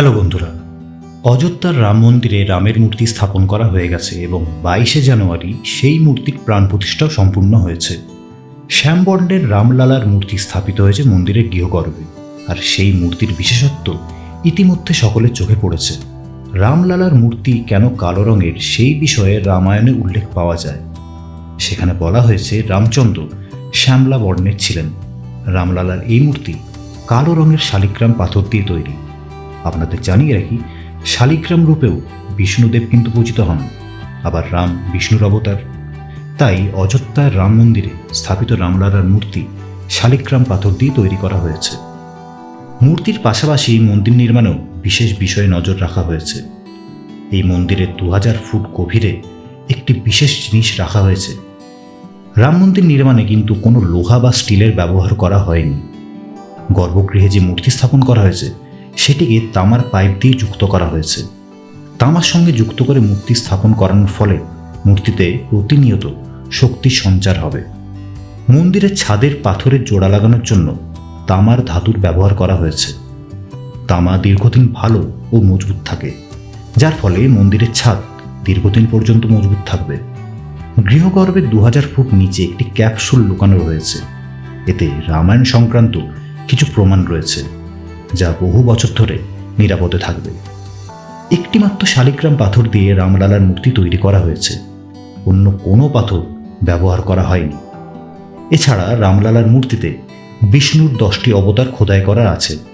Hello বন্ধুরা, অযোধ্যার রাম মন্দিরে রামের মূর্তি স্থাপন করা হয়ে গেছে এবং বাইশে জানুয়ারি সেই মূর্তির প্রাণ প্রতিষ্ঠাও সম্পূর্ণ হয়েছে। শ্যামবর্ণের রামলালার মূর্তি স্থাপিত হয়েছে মন্দিরের গৃহগর্ভে, আর সেই মূর্তির বিশেষত্ব ইতিমধ্যে সকলের চোখে পড়েছে। রামলালার মূর্তি কেন কালো রঙের সেই বিষয়ে রামায়ণে উল্লেখ পাওয়া যায়। সেখানে বলা হয়েছে, রামচন্দ্র শ্যামলা বর্ণের ছিলেন। রামলালার এই মূর্তি কালো রঙের শালিগ্রাম পাথর দিয়ে তৈরি। আপনাদের জানিয়ে রাখি, শালিগ্রাম রূপেও বিষ্ণুদেব কিন্তু পূজিত হন, আবার রাম বিষ্ণুর অবতার। তাই অযোধ্যার রাম মন্দিরে স্থাপিত রামলালার মূর্তি শালিগ্রাম পাথর দিয়ে তৈরি করা হয়েছে। মূর্তির পাশাপাশি মন্দির নির্মাণেও বিশেষ বিষয়ে নজর রাখা হয়েছে। এই মন্দিরের দু হাজার ফুট গভীরে একটি বিশেষ জিনিস রাখা হয়েছে। রাম মন্দির নির্মাণে কিন্তু কোনো লোহা বা স্টিলের ব্যবহার করা হয়নি। গর্ভগৃহে যে মূর্তি স্থাপন করা হয়েছে সেটিকে তামার পাইপ দিয়ে যুক্ত করা হয়েছে। তামার সঙ্গে যুক্ত করে মূর্তি স্থাপন করানোর ফলে মূর্তিতে প্রতিনিয়ত শক্তির সঞ্চার হবে। মন্দিরের ছাদের পাথরের জোড়া লাগানোর জন্য তামার ধাতুর ব্যবহার করা হয়েছে। তামা দীর্ঘদিন ভালো ও মজবুত থাকে, যার ফলে মন্দিরের ছাদ দীর্ঘদিন পর্যন্ত মজবুত থাকবে। গৃহগর্ভের দু হাজার ফুট নিচে একটি ক্যাপসুল লুকানো রয়েছে। এতে রামায়ণ সংক্রান্ত কিছু প্রমাণ রয়েছে। যা বহু বছর ধরে নিরাপদে থাকবে। একটিমাত্র শালিগ্রাম পাথর দিয়ে রামলালার মূর্তি তৈরি করা হয়েছে। অন্য কোনো পাথর ব্যবহার করা হয়নি। এছাড়া রামলালার মূর্তিতে বিষ্ণুর দশটি অবতার খোদাই করা আছে।